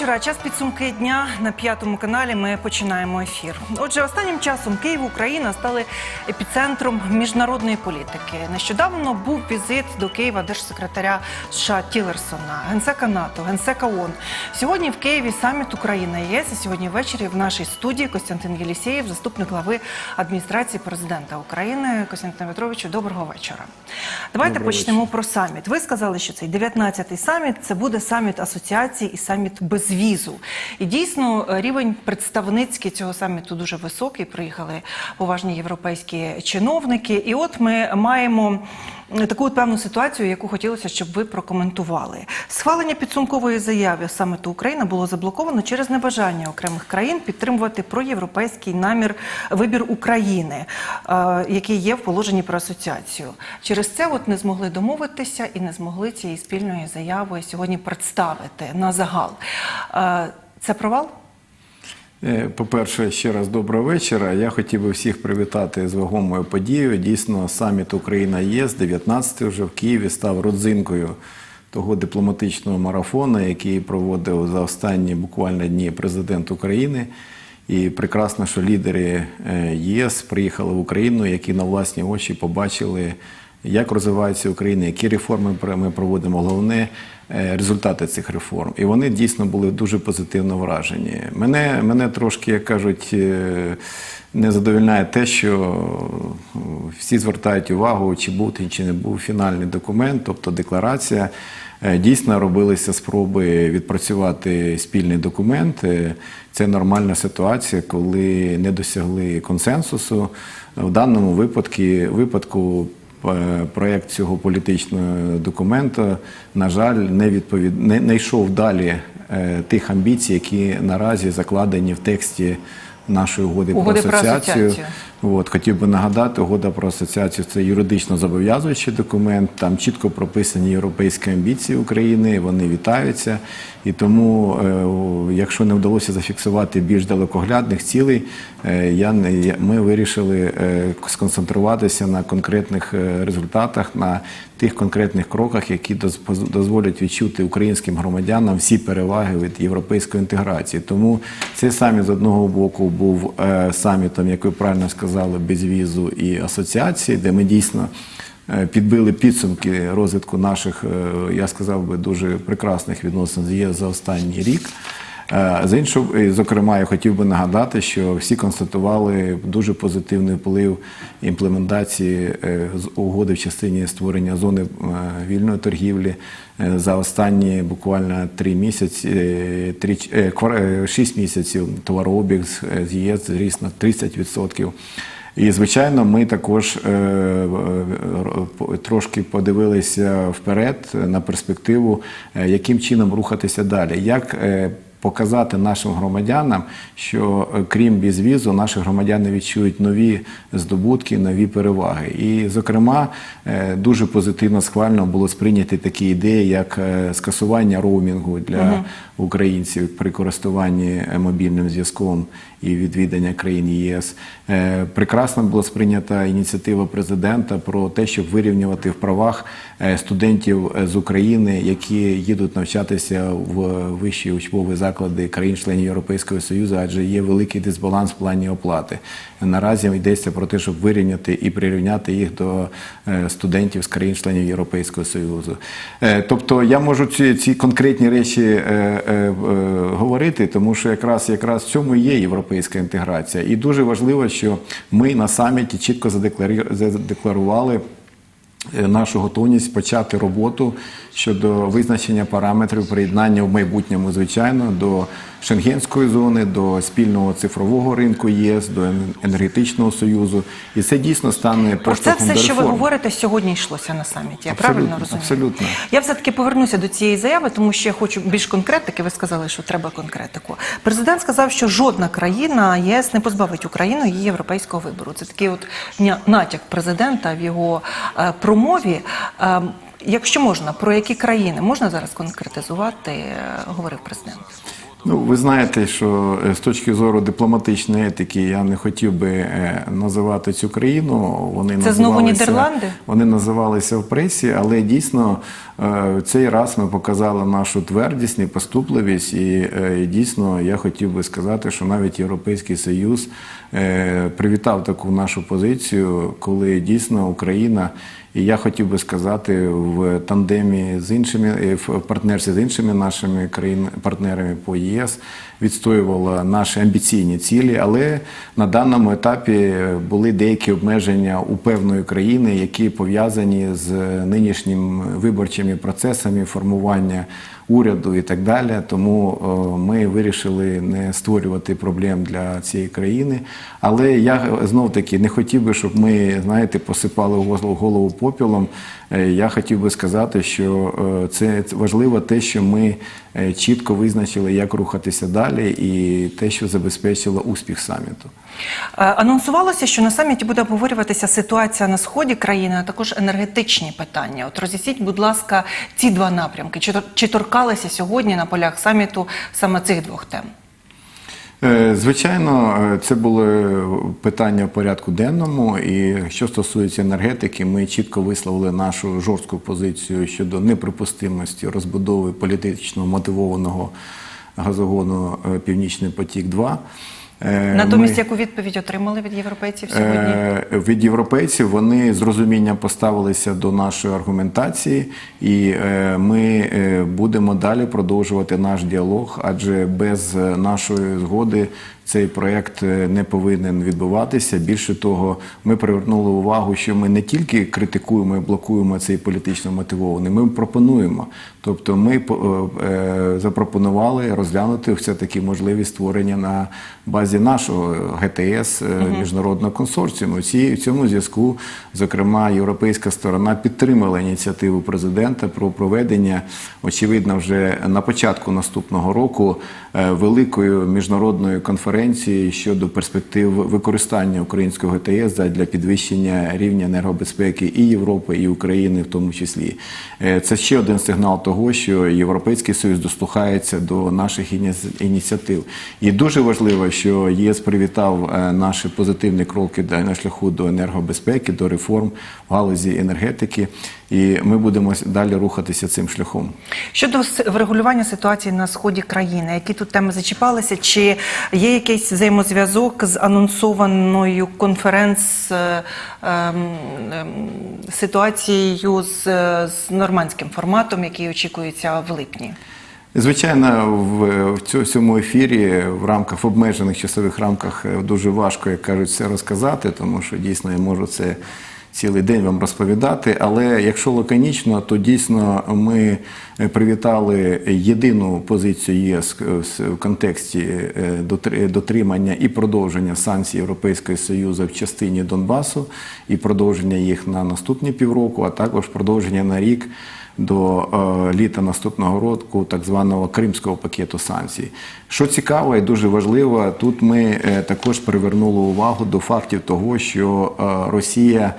вечора. Час підсумки дня на п'ятому каналі. Ми починаємо ефір. Отже, останнім часом Київ, Україна стали епіцентром міжнародної політики. Нещодавно був візит до Києва держсекретаря США Тілерсона, генсека НАТО, генсека ООН. Сьогодні в Києві саміт Україна ЄС. І сьогодні ввечері в нашій студії Костянтин Єлісєєв, заступник глави адміністрації президента України. Костянтин Петровичу, доброго вечора. Давайте Доброго почнемо про саміт. Ви сказали, що цей 19-й саміт це буде саміт асоціації і саміт без візу. І дійсно рівень представницький цього саміту дуже високий. Приїхали поважні європейські чиновники. І от ми маємо таку от певну ситуацію, яку хотілося, щоб ви прокоментували. Схвалення підсумкової заяви саміту Україна було заблоковано через небажання окремих країн підтримувати проєвропейський намір вибір України, е, який є в положенні про асоціацію. Через це от не змогли домовитися і не змогли цієї спільної заяви сьогодні представити на загал. Е, Це провал? Е, По-перше, ще раз доброго вечора. Я хотів би всіх привітати з вагомою подією. Дійсно, саміт Україна ЄС 19 вже в Києві став родзинкою того дипломатичного марафону, який проводив за останні буквально дні президент України. І прекрасно, що лідери е, ЄС приїхали в Україну, які на власні очі побачили, як розвивається Україна, які реформи ми проводимо. Головне е, результати цих реформ. І вони дійсно були дуже позитивно вражені. Мене, мене трошки, як кажуть, е, не задовільняє те, що всі звертають увагу, чи був чи не був фінальний документ, тобто декларація. Е, Дійсно робилися спроби відпрацювати спільний документ. Це нормальна ситуація, коли не досягли консенсусу. В даному випадку, випадку проєкт цього політичного документу, на жаль, не відповід... не, не йшов далі е, тих амбіцій, які наразі закладені в тексті нашої угоди, Угоди про про асоціацію. От, хотів би нагадати, угода про асоціацію це юридично зобов'язуючий документ. Там чітко прописані європейські амбіції України, вони вітаються. І тому, е, якщо не вдалося зафіксувати більш далекоглядних цілей, е, я ми вирішили е, сконцентруватися на конкретних результатах, на тих конкретних кроках, які дозволять відчути українським громадянам всі переваги від європейської інтеграції. Тому цей саміт з одного боку був самітом, як ви правильно сказали, безвізу і асоціації, де ми дійсно е, підбили підсумки розвитку наших, е, я сказав би, дуже прекрасних відносин з ЄС за останній рік. Е, З іншого, зокрема, я хотів би нагадати, що всі констатували дуже позитивний вплив імплементації е, угоди в частині створення зони е, вільної торгівлі за останні буквально три місяці, е, три, е, квар- е, шість місяців товарообіг з- ЄС зріс на 30%. І, звичайно, ми також трошки подивилися вперед на перспективу, яким чином рухатися далі. Як Показати нашим громадянам, що е, крім безвізу, наші громадяни відчують нові здобутки, нові переваги. І, зокрема, е, дуже позитивно схвально було сприйняті такі ідеї, як е, скасування роумінгу для українців при користуванні мобільним зв'язком і відвідання країн ЄС. Прекрасно була сприйнята ініціатива президента про те, щоб вирівнювати в правах студентів з України, які їдуть навчатися в вищі учбові заклади країн-членів Європейського Союзу, адже є великий дисбаланс в плані оплати. Наразі йдеться про те, щоб вирівняти і прирівняти їх до е, студентів з країн-членів Європейського Союзу. Е, Тобто я можу ці, ці конкретні речі е, говорити, тому що якраз якраз в цьому є європейська інтеграція. І дуже важливо, що ми на саміті чітко задекларували нашу готовність почати роботу щодо визначення параметрів приєднання в майбутньому, звичайно, до Шенгенської зони, до спільного цифрового ринку ЄС, до ен- енергетичного союзу. І це дійсно стане Про це все, що ви говорите, сьогодні йшлося на саміті. Я Абсолютно, правильно розумію? абсолютно. Я все таки повернуся до цієї заяви, тому що я хочу більш конкретики. Ви сказали, що треба конкретику. Президент сказав, що жодна країна ЄС не позбавить Україну її європейського вибору. Це такий от натяк президента в його е, промові. Е, Якщо можна, про які країни можна зараз конкретизувати, е, говорив президент. Ну, ви знаєте, що е, з точки зору дипломатичної етики я не хотів би е, називати цю країну. Вони Це знову Нідерланди? Вони називалися в пресі, але дійсно е, в цей раз ми показали нашу твердість, непоступливість, і е, дійсно я хотів би сказати, що навіть Європейський Союз е, привітав таку нашу позицію, коли дійсно Україна. І я хотів би сказати в тандемі з іншими е, в партнерстві з іншими нашими країн партнерами по ЄС відстоювала наші амбіційні цілі, але на даному етапі були деякі обмеження у певної країни, які пов'язані з нинішніми виборчими процесами формування уряду і так далі. Тому е, ми вирішили не створювати проблем для цієї країни. Але я знов таки не хотів би, щоб ми знаєте, посипали голову попілом. Е, Я хотів би сказати, що е, це важливо те, що ми е, чітко визначили, як рухатися далі, і те, що забезпечило успіх саміту. Анонсувалося, що на саміті буде обговорюватися ситуація на сході країни, а також енергетичні питання. От роз'ясніть, будь ласка, ці два напрямки. Чи торкалися сьогодні на полях саміту саме цих двох тем? Е, Звичайно, е, це були питання в порядку денному. І що стосується енергетики, ми чітко висловили нашу жорстку позицію щодо неприпустимості розбудови політично мотивованого газогону е, Північний потік 2 Натомість, яку відповідь отримали від європейців сьогодні? Е, Від європейців вони з розумінням поставилися до нашої аргументації, і е, ми е, будемо далі продовжувати наш діалог, адже без е, нашої згоди цей проект е, не повинен відбуватися. Більше того, ми привернули увагу, що ми не тільки критикуємо і блокуємо цей політично мотивований, ми пропонуємо. Тобто, ми по- е, запропонували розглянути все таки можливість створення на базі нашого ГТС е, міжнародного консорціуму. В цій- В цьому зв'язку, зокрема, європейська сторона підтримала ініціативу президента про проведення, очевидно, вже на початку наступного року е, великої міжнародної конференції щодо перспектив використання українського ГТС для підвищення рівня енергобезпеки і Європи, і України в тому числі. Е, Це ще один сигнал того, що Європейський Союз дослухається до наших ініціатив. І дуже важливо, що ЄС привітав е, наші позитивні кроки на шляху до енергобезпеки, до реформ в галузі енергетики. І ми будемо далі рухатися цим шляхом. Щодо врегулювання ситуації на сході країни, які тут теми зачіпалися, чи є якийсь взаємозв'язок з анонсованою конференц е, ем, ем, ситуацією з, е, з нормандським форматом, який очікується в липні? Звичайно, в, в цьому- цьому ефірі в рамках в обмежених часових рамках е, дуже важко, як кажуть, все розказати, тому що дійсно я можу це цілий день вам розповідати. Але якщо лаконічно, то дійсно ми е, привітали єдину позицію ЄС е, в контексті е, дотримання і продовження санкцій Європейського Союзу в частині Донбасу і продовження їх на наступні півроку, а також продовження на рік до літа наступного року так званого кримського пакету санкцій. Що цікаво і дуже важливо, тут ми також привернули увагу до фактів того, що Росія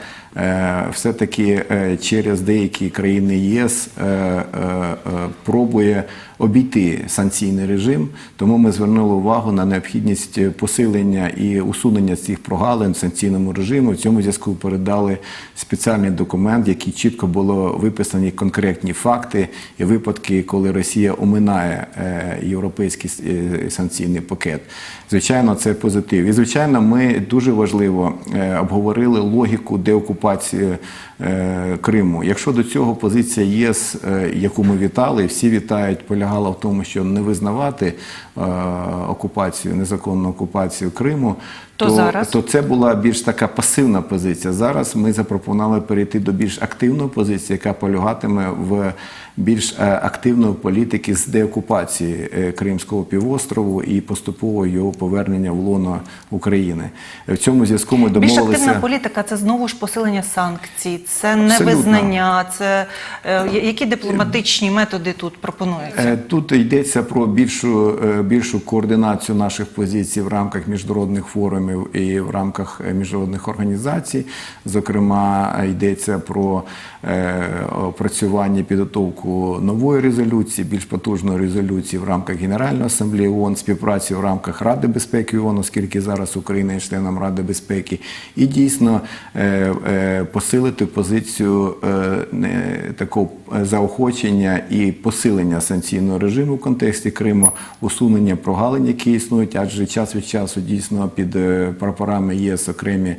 все-таки е, через деякі країни ЄС е, е, е, пробує обійти санкційний режим. Тому ми звернули увагу на необхідність посилення і усунення цих прогалин в санкційному режиму. В цьому зв'язку передали спеціальний документ, який чітко було виписані конкретні факти і випадки, коли Росія оминає е, європейський е, санкційний пакет. Звичайно, це позитив. І звичайно, ми дуже важливо е, обговорили логіку деокупації е, Криму. Якщо до цього позиція ЄС, е, яку ми вітали, всі вітають, полягала в тому, що не визнавати е, окупацію, незаконну окупацію Криму, То зараз? то це була більш така пасивна позиція. Зараз ми запропонували перейти до більш активної позиції, яка полягатиме в більш активної політики з деокупації Кримського півострову і поступового його повернення в лоно України. В цьому зв'язку ми Більш домовилися. активна політика це знову ж посилення посилення санкцій, це невизнання, це е, які дипломатичні методи тут пропонуються? Е, Тут йдеться про більшу, е, більшу координацію наших позицій в рамках міжнародних форумів і в рамках міжнародних організацій. Зокрема, йдеться про опрацювання і підготовку нової резолюції, більш потужної резолюції в рамках Генеральної асамблеї ООН, співпраці в рамках Ради безпеки ООН, оскільки зараз Україна є членом Ради безпеки, і дійсно е, е, посилити позицію е, такого е, заохочення і посилення санкційного режиму в контексті Криму, усунення прогалин, які існують, адже час від часу дійсно під е, прапорами ЄС окремі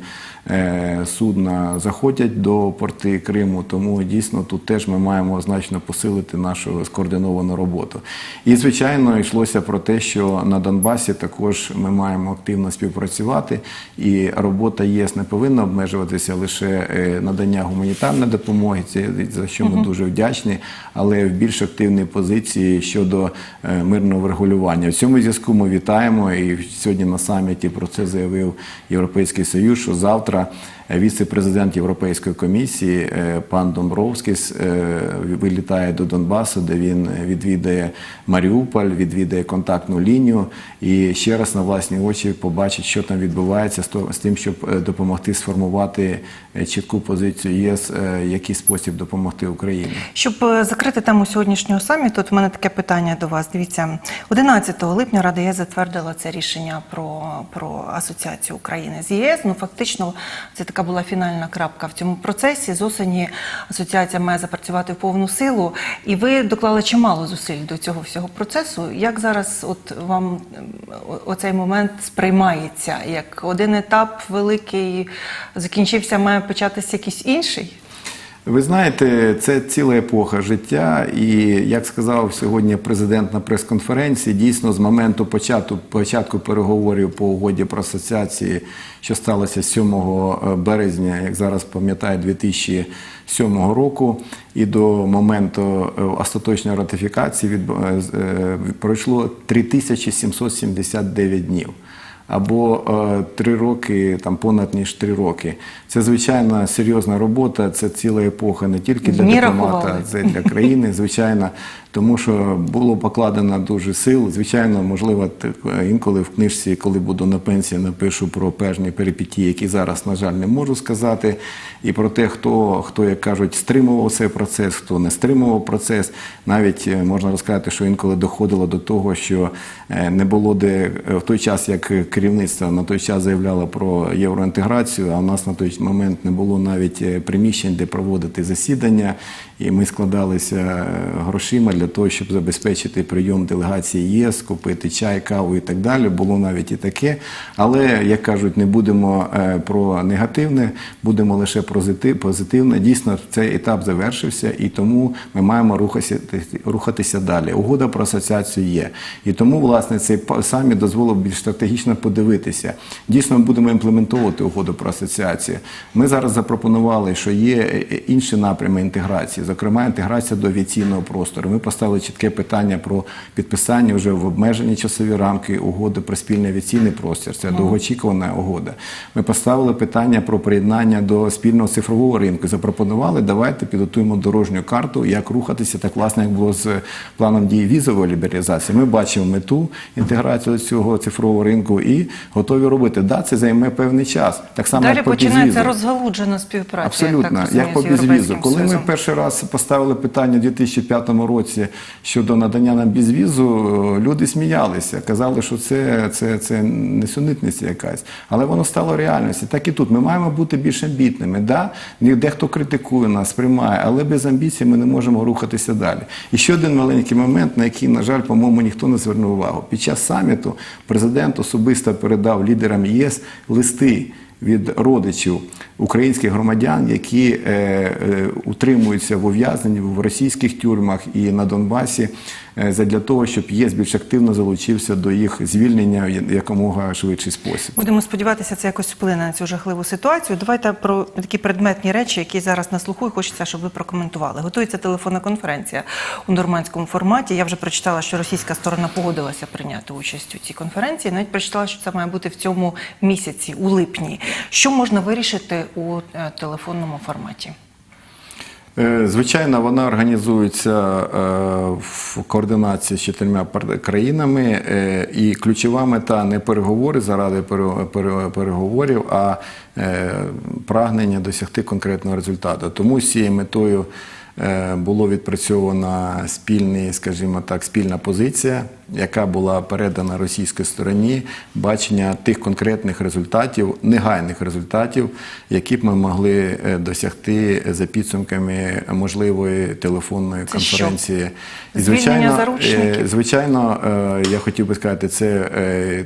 судна заходять до порти Криму. Тому дійсно тут теж ми маємо значно посилити нашу скоординовану роботу. І звичайно йшлося про те, що на Донбасі також ми маємо активно співпрацювати, і робота ЄС не повинна обмежуватися лише надання гуманітарної допомоги, це за що ми дуже вдячні, але в більш активній позиції щодо е, мирного врегулювання. В цьому зв'язку ми вітаємо і сьогодні на саміті про це заявив Європейський Союз, що завтра е, віце-президент Європейської комісії е, пан Домбровський е, вилітає до Донбасу, де він відвідає Маріуполь, відвідає контактну лінію і ще раз на власні очі побачить, що там відбувається з тим, щоб е, допомогти сформувати чітку позицію ЄС, який спосіб допомогти Україні. Щоб закрити тему сьогоднішнього саміту, от в мене таке питання до вас. Дивіться, 11 липня Рада ЄС затвердила це рішення про, про асоціацію України з ЄС. Ну фактично, це така була фінальна крапка в цьому процесі. З осені асоціація має запрацювати в повну силу, і ви доклали чимало зусиль до цього всього процесу. Як зараз, от вам оцей момент сприймається? Як один етап великий закінчився, має початися якийсь інший? Ви знаєте, це ціла епоха життя, і як сказав сьогодні президент на прес-конференції, дійсно з моменту початку, початку переговорів по угоді про асоціації, що сталося 7 березня, як зараз пам'ятаю, 2007 року, і до моменту е, остаточної ратифікації від, е, е, пройшло 3779 днів або е, три роки, там понад ніж три роки. Це звичайно серйозна робота. Це ціла епоха не тільки для Дні дипломата, рахували. це для країни, звичайно, тому що було покладено дуже сил. Звичайно, можливо, інколи в книжці, коли буду на пенсії, напишу про певні перипетії, які зараз, на жаль, не можу сказати, і про те, хто, хто як кажуть, стримував цей процес, хто не стримував процес. Навіть е, можна розказати, що інколи доходило до того, що е, не було де е, в той час, як керівництво на той час заявляло про євроінтеграцію, а у нас на той момент не було навіть приміщень, де проводити засідання, і ми складалися грошима для того, щоб забезпечити прийом делегації ЄС, купити чай, каву і так далі. Було навіть і таке. Але як кажуть, не будемо е, про негативне, будемо лише позитивне. Дійсно, цей етап завершився, і тому ми маємо рухатися, далі. Угода про асоціацію є. І тому, власне, цей саміт дозволив більш стратегічно подивитися. Дійсно, ми будемо імплементовувати угоду про асоціацію. Ми зараз запропонували, що є е, е, інші напрями інтеграції, зокрема інтеграція до авіаційного простору. Ми поставили чітке питання про підписання вже в обмежені часові рамки угоди про спільний авіаційний простір. Це довгоочікувана угода. Ми поставили питання про приєднання до спільного цифрового ринку. Запропонували, давайте підготуємо дорожню карту, як рухатися, так власне, як було з планом дії візової лібералізації. Ми бачимо мету інтеграції до цього цифрового ринку і готові робити. Да, це займе певний час. Так само Далі як по починається безвізу. розгалуджена співпраця. Абсолютно, я так як по безвізу. Коли ми перший раз поставили питання у 2005 році щодо надання нам безвізу, люди сміялися, казали, що це, це, це несунитниця якась. Але воно стало реальністю. Так і тут. Ми маємо бути більш амбітними. Да? Дехто критикує нас, сприймає, але без амбіцій ми не можемо рухатися далі. І ще один маленький момент, на який, на жаль, по-моєму, ніхто не звернув увагу. Під час саміту президент особисто передав лідерам ЄС листи від родичів українських громадян, які е, е, утримуються в ув'язненні в російських тюрмах і на Донбасі, задля того, щоб ЄС більш активно залучився до їх звільнення якомога швидший спосіб. Будемо сподіватися, це якось вплине на цю жахливу ситуацію. Давайте про такі предметні речі, які зараз на слуху, і хочеться, щоб ви прокоментували. Готується телефонна конференція у нормандському форматі. Я вже прочитала, що російська сторона погодилася прийняти участь у цій конференції. Навіть прочитала, що це має бути в цьому місяці, у липні. Що можна вирішити у е, телефонному форматі? Е, Звичайно, вона організується е, в координації з чотирма країнами, е, і ключова мета не переговори заради пере- пере- переговорів, а прагнення досягти конкретного результату. Тому з цією метою було відпрацьована спільний, скажімо так, спільна позиція, яка була передана російській стороні, бачення тих конкретних результатів, негайних результатів, які б ми могли е, досягти за підсумками можливої телефонної Це що? конференції. І, Звільнення заручників? е, Звичайно, е, я хотів би сказати, це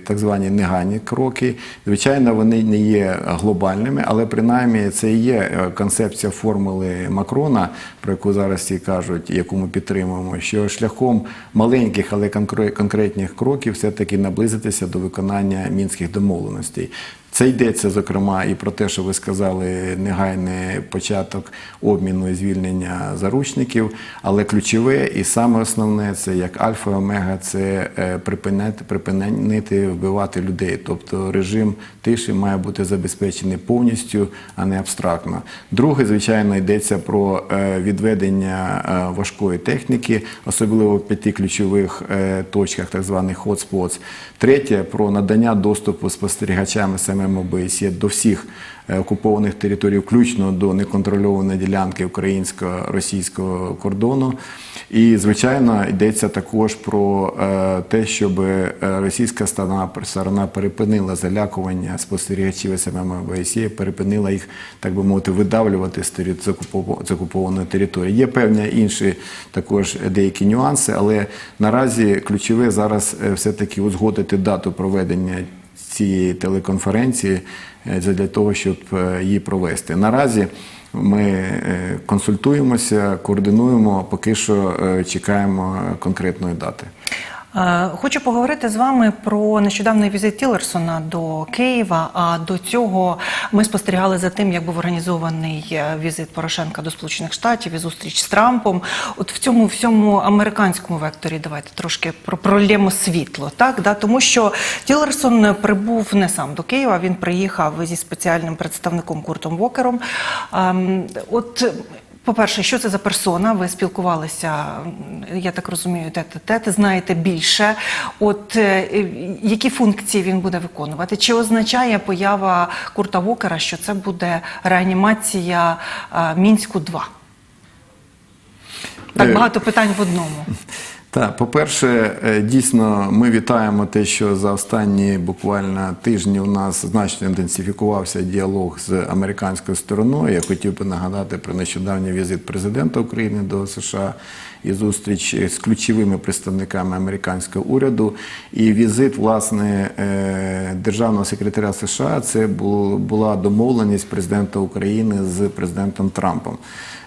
так звані негайні кроки. Звичайно, вони не є глобальними, але принаймні це і є концепція формули Макрона, про яку зараз всі кажуть, яку ми підтримуємо, що шляхом маленьких, але конкре- конкретних кроків все-таки наблизитися до виконання мінських домовленостей. Це йдеться, зокрема, і про те, що ви сказали, негайний початок обміну і звільнення заручників. Але ключове і саме основне це як альфа і омега, це е, припинити, вбивати людей. Тобто режим тиші має бути забезпечений повністю, а не абстрактно. Друге, звичайно, йдеться про е, відведення е, важкої техніки, особливо в п'яти ключових точках, так званих hotspots. Третє про надання доступу спостерігачами самим ОБСЄ до всіх е, окупованих територій, включно до неконтрольованої ділянки українсько-російського кордону. І, звичайно, йдеться також про е, те, щоб е, російська сторона, сторона перепинила залякування спостерігачів СММ ОБСЄ, перепинила їх, так би мовити, видавлювати з окупованої території. Є певні інші також деякі нюанси, але наразі ключове зараз е, все-таки узгодити дату проведення цієї телеконференції е, для того, щоб е, її провести. Наразі ми е, консультуємося, координуємо, поки що чекаємо конкретної дати. Е, Хочу поговорити з вами про нещодавний візит Тілерсона до Києва. А до цього ми спостерігали за тим, як був організований е, візит Порошенка до Сполучених Штатів і зустріч з Трампом. От в цьому всьому американському векторі давайте трошки про- пролємо світло, так да тому що Тілерсон прибув не сам до Києва. Він приїхав зі спеціальним представником Куртом Вокером. Ем, От по-перше, що це за персона? Ви спілкувалися, я так розумію, тет-а-тет, знаєте більше. От е, е, які функції він буде виконувати? Чи означає поява Курта Вокера, що це буде реанімація Мінську 2 Так Е, багато питань в одному. Так, по-перше, е, дійсно, ми вітаємо те, що за останні буквально тижні у нас значно інтенсифікувався діалог з американською стороною. Я хотів би нагадати про нещодавній візит президента України до США і зустріч з ключовими представниками американського уряду. І візит власне е, державного секретаря США це була домовленість президента України з президентом Трампом.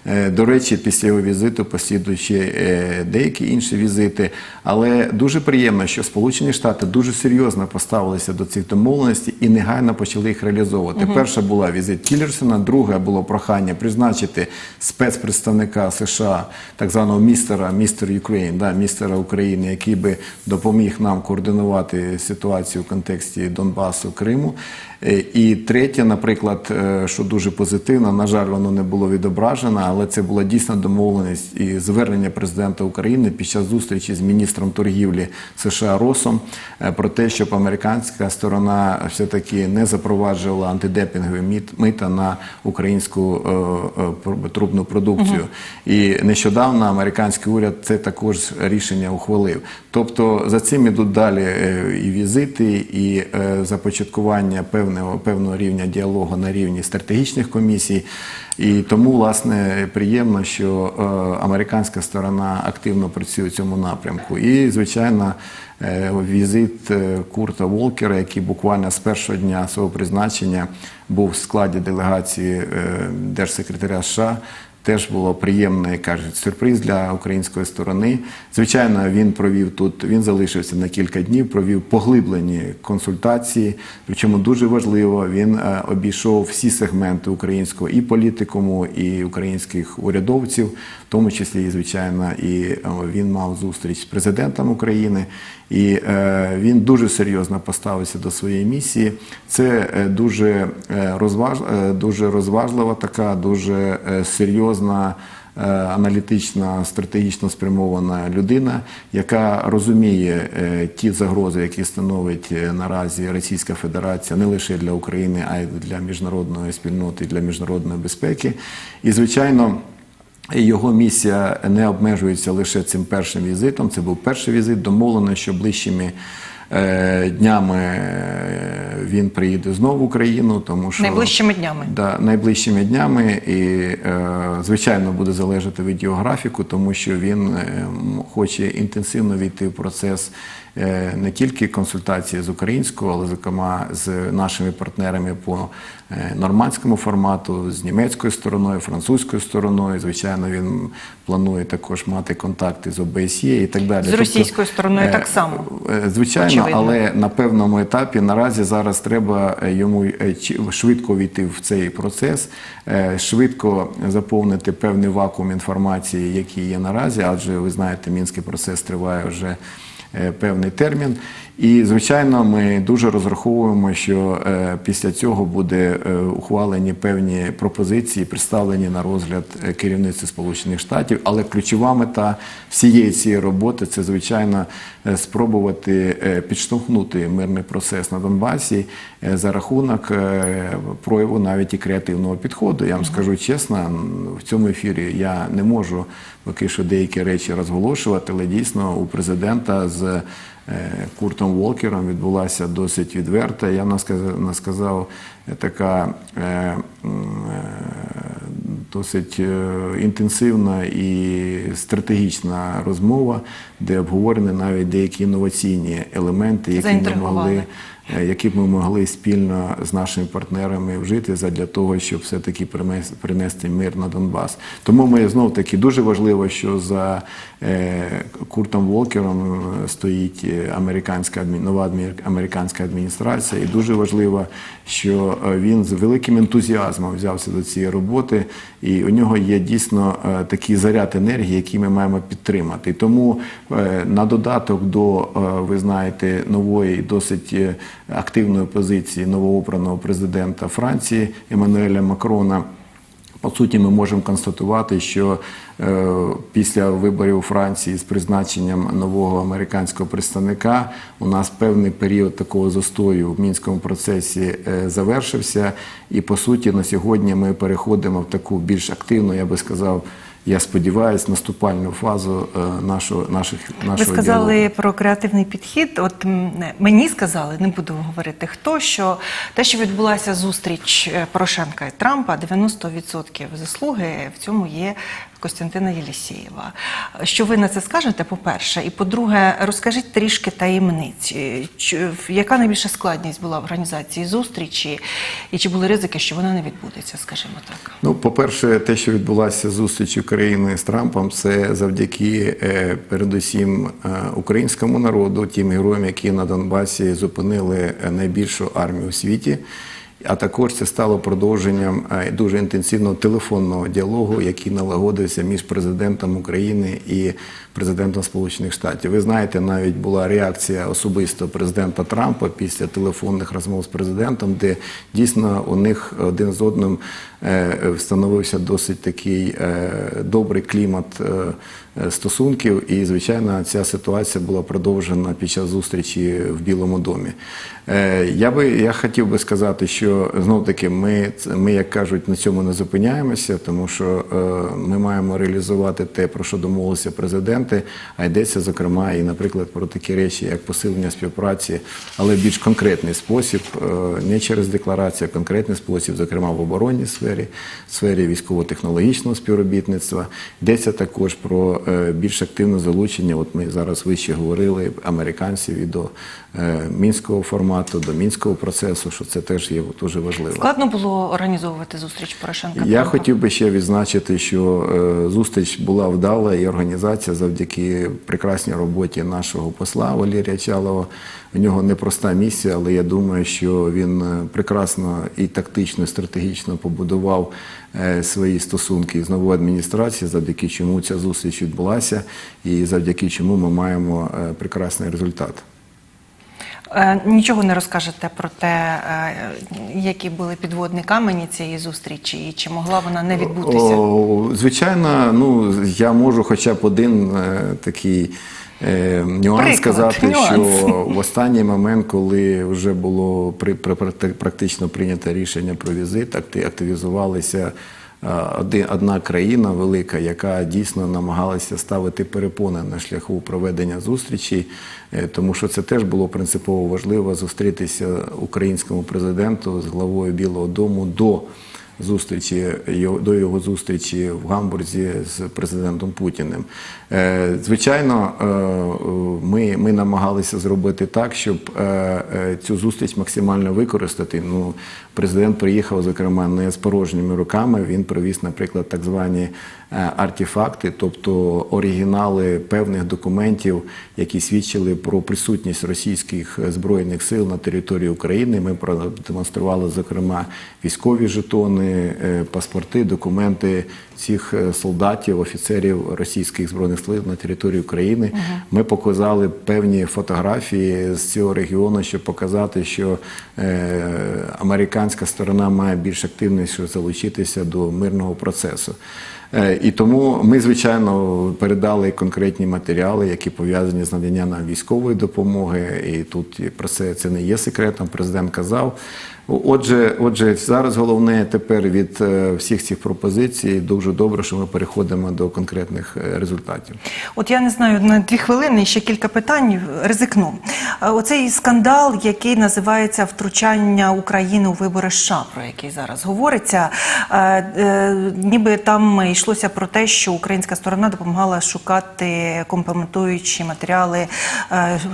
Е, До речі, після його візиту послідують ще е, деякі інші візити. Але дуже приємно, що Сполучені Штати дуже серйозно поставилися до цих домовленостей і негайно почали їх реалізовувати. Перша була візит Тілерсона, друга було прохання призначити спецпредставника США, так званого містера, містер Юкрейн, да, містера України, який би допоміг нам координувати ситуацію в контексті Донбасу, Криму. Е, І третє, наприклад, е, що дуже позитивно, на жаль, воно не було відображено, але це була дійсна домовленість і звернення президента України під час зустрічі з міністром торгівлі США Росом е, про те, щоб американська сторона все-таки не запроваджувала антидепінгові мита на українську трубну продукцію. І нещодавно американський уряд це також рішення ухвалив. Тобто за цим ідуть далі і візити, і започаткування певного певного рівня діалогу на рівні стратегічних комісій. І тому, власне, приємно, що е, американська сторона активно працює в цьому напрямку. І, звичайно, е, візит е, Курта Волкера, який буквально з першого дня свого призначення був в складі делегації держсекретаря США. Теж було приємний кажуть, сюрприз для української сторони. Звичайно, він провів тут. Він залишився на кілька днів, провів поглиблені консультації. Причому дуже важливо, він е, обійшов всі сегменти українського і політикуму, і українських урядовців, в тому числі, звичайно, і е, він мав зустріч з президентом України. І е, він дуже серйозно поставився до своєї місії. Це е, дуже, е, розваж, е, дуже розважлива, така дуже серйозна. Аналітична, стратегічно спрямована людина, яка розуміє ті загрози, які становить наразі Російська Федерація не лише для України, а й для міжнародної спільноти, для міжнародної безпеки. І звичайно. Його місія не обмежується лише цим першим візитом. Це був перший візит. Домовлено, що ближчими е, днями е, він приїде знову в Україну, тому що Найближчими днями. Да, найближчими днями, і е, звичайно буде залежати від його графіку, тому що він хоче інтенсивно війти в процес не тільки консультації з українською, але зокрема з нашими партнерами по е, нормандському формату, з німецькою стороною, французькою стороною. Звичайно, він планує також мати контакти з ОБСЄ і так далі. З російською стороною е, так само. е, Звичайно, Очевидно. але на певному етапі наразі зараз треба е, йому е, швидко війти в цей процес, е, швидко заповнити певний вакуум інформації, який є наразі, адже ви знаєте, мінський процес триває вже е, певний термін. І звичайно, ми дуже розраховуємо, що е, після цього буде е, ухвалені певні пропозиції, представлені на розгляд е, керівництва Сполучених Штатів. Але ключова мета всієї цієї роботи це звичайно спробувати підштовхнути мирний процес на Донбасі за рахунок прояву навіть і креативного підходу. Я вам скажу чесно, в цьому ефірі я не можу поки що деякі речі розголошувати, але дійсно у президента з Куртом Волкером відбулася досить відверта. Я насказав, е, така е, е, досить е, інтенсивна і стратегічна розмова, де обговорені навіть деякі інноваційні елементи, які не могли е, які б ми могли спільно з нашими партнерами вжити для того, щоб все-таки примес- принести мир на Донбас. Тому ми знов таки дуже важливо, що за е, Куртом Волкером е, стоїть е, американська нова американська адміністрація, і дуже важливо, що е, він з великим ентузіазмом взявся до цієї роботи, і у нього є дійсно е, такий заряд енергії, який ми маємо підтримати. Тому е, на додаток до, е, ви знаєте, нової досить е, активної позиції новообраного президента Франції Еммануеля Макрона. По суті, ми можемо констатувати, що е, після виборів у Франції з призначенням нового американського представника у нас певний період такого застою в мінському процесі е, завершився. І по суті, на сьогодні ми переходимо в таку більш активну, я би сказав. Я сподіваюся, наступальну фазу е, нашого наших нашого Ви сказали діалогу. про креативний підхід. От мені сказали, не буду говорити хто, що те, що відбулася зустріч е, Порошенка і Трампа, 90% заслуги в цьому є Костянтина Єлісєєва. Що ви на це скажете? По-перше, і по-друге, розкажіть трішки таємниць. Е, Яка найбільша складність була в організації зустрічі, і чи були ризики, що вона не відбудеться, скажімо так? Ну, по-перше, те, що відбулася зустріч України з Трампом, це завдяки е, передусім е, українському народу, тим героям, які на Донбасі зупинили найбільшу армію у світі. А також це стало продовженням е, дуже інтенсивного телефонного діалогу, який налагодився між президентом України і президентом Сполучених Штатів. Ви знаєте, навіть була реакція особисто президента Трампа після телефонних розмов з президентом, де дійсно у них один з одним е, встановився досить такий е, добрий клімат стосунків. І, звичайно, ця ситуація була продовжена під час зустрічі в Білому домі. Е, Я би я хотів би сказати, що знов таки ми, ми, як кажуть, на цьому не зупиняємося, тому що е, ми маємо реалізувати те, про що домовилися президенти, а йдеться зокрема і, наприклад, про такі речі, як посилення співпраці, але в більш конкретний спосіб, е, не через декларацію, а конкретний спосіб, зокрема в оборонній сфері, в сфері військово-технологічного співробітництва. Йдеться також про е, більш активне залучення. От ми зараз вище говорили американців і до е, мінського формату, до мінського процесу, що це теж є дуже важливо. Складно було організовувати зустріч Порошенка. Я хотів би ще відзначити, що е, зустріч була вдала і організація завдяки прекрасній роботі нашого посла Валерія Чалова. У нього непроста місія, але я думаю, що він прекрасно і тактично, і стратегічно побудував свої стосунки з новою адміністрацією, завдяки чому ця зустріч відбулася, і завдяки чому ми маємо е, прекрасний результат. Е, Нічого не розкажете про те, е, які були підводні камені цієї зустрічі, і чи могла вона не відбутися? Звичайно, ну я можу хоча б один е, такий е, нюанс Приклад, сказати, нюанс. що в останній момент, коли вже було при, при- практи- практично прийнято рішення про візит, акти- активізувалися. Один, одна країна велика, яка дійсно намагалася ставити перепони на шляху проведення зустрічі, е, тому що це теж було принципово важливо зустрітися українському президенту з главою Білого Дому до зустрічі до його зустрічі в Гамбурзі з президентом Путіним. Е, Звичайно, е, ми, ми намагалися зробити так, щоб е, цю зустріч максимально використати. Ну, президент приїхав, зокрема, не з порожніми руками. Він привіз, наприклад, так звані артефакти, тобто оригінали певних документів, які свідчили про присутність російських збройних сил на території України. Ми продемонстрували, зокрема, військові жетони, е, паспорти, документи цих е, солдатів, офіцерів російських збройних сил на території України. Ми показали певні фотографії з цього регіону, щоб показати, що е, американська сторона має більш активніше залучитися до мирного процесу. Е, І тому ми, звичайно, передали конкретні матеріали, які пов'язані з наданням нам військової допомоги. І тут про це це не є секретом. Президент казав. Отже, отже, зараз головне тепер від е, всіх цих пропозицій дуже добре, що ми переходимо до конкретних е, результатів. От я не знаю, на дві хвилини ще кілька питань ризикну. Е, Оцей скандал, який називається втручання України у вибори США, про який зараз говориться, ніби там йшлося про те, що українська сторона допомагала шукати компрометуючі матеріали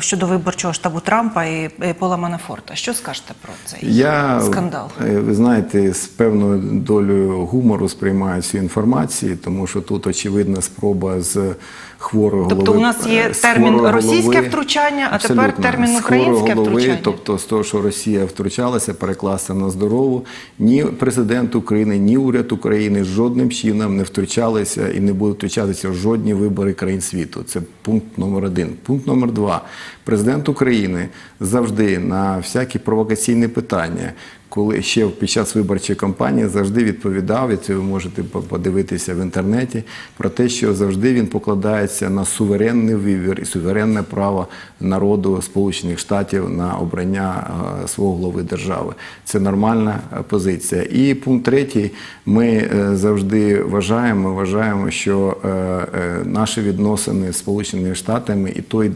щодо виборчого штабу Трампа і Пола Манафорта. Що скажете про цей Я, скандал? е, ви знаєте, з певною долею гумору сприймаю цю інформацію, тому що тут очевидна спроба з хворої Тобто голови. у нас є е, термін російське втручання, а тепер термін українське голови, втручання. Тобто з того, що Росія втручалася, перекласти на здорову. Ні президент України, ні уряд України жодним чином не втручалися і не будуть втручатися в жодні вибори країн світу. Це пункт номер один. Пункт номер два. Президент України завжди на всякі провокаційні питання. Коли ще під час виборчої кампанії завжди відповідав, і це ви можете подивитися в інтернеті, про те, що завжди він покладається на суверенний вибір і суверенне право народу Сполучених Штатів на обрання е, свого голови держави. Це нормальна е, позиція. І пункт третій, ми е, завжди вважаємо, вважаємо, що наші відносини з Сполученими Штатами і той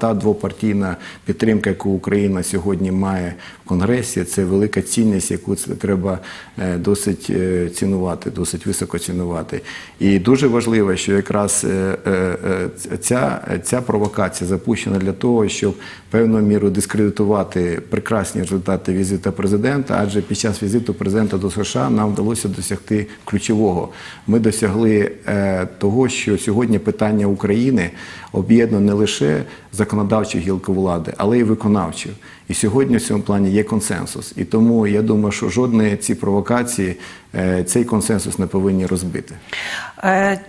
та двопартійна підтримка, яку Україна сьогодні має Конгресі, це велика цінність, яку треба е, досить е, цінувати, досить високо цінувати. І дуже важливо, що якраз е, ця, ця провокація запущена для того, щоб певною мірою дискредитувати прекрасні результати візиту президента, адже під час візиту президента до США нам вдалося досягти ключового. Ми досягли того, що сьогодні питання України об'єднано не лише законодавчу гілку влади, але й виконавчу. І сьогодні в цьому плані є консенсус. І тому я думаю, що жодної ці провокації цей консенсус не повинні розбити. Е,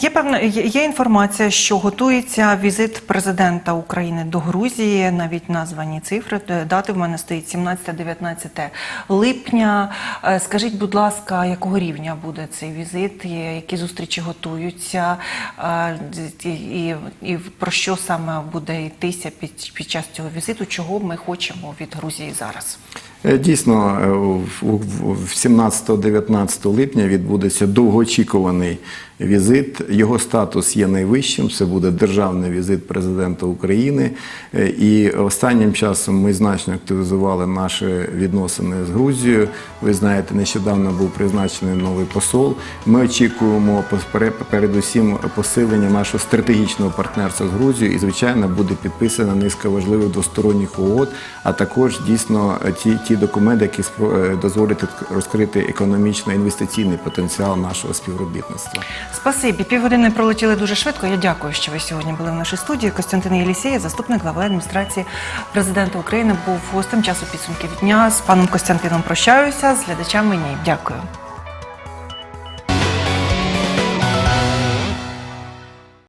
Є певна є інформація, що готується візит президента України до Грузії. Навіть названі цифри. Е, Дати в мене стоїть 17-19 липня. Е, Скажіть, будь ласка, якого рівня буде цей візит? Які зустрічі готуються? Е, І, і, про що саме буде йтися під, під час цього візиту? Чого ми хочемо від Грузії зараз? Е, Дійсно, е, в- в- в 17-19 липня відбудеться довгоочікуваний візит. Його статус є найвищим. Це буде державний візит президента України. Е, І останнім часом ми значно активізували наші відносини з Грузією. Ви знаєте, нещодавно був призначений новий посол. Ми очікуємо передусім посилення нашого стратегічного партнерства з Грузією. І, звичайно, буде підписана низка важливих двосторонніх угод, а також дійсно ті, ті документи, які е, дозволять розкрити економічно-інвестиційний потенціал нашого співробітництва. Спасибі. Півгодини пролетіли дуже швидко. Я дякую, що ви сьогодні були в нашій студії. Костянтин Єлісєєв, заступник глави адміністрації президента України, був гостем часу підсумків дня. З паном Костянтином прощаюся, з глядачами ні. Дякую.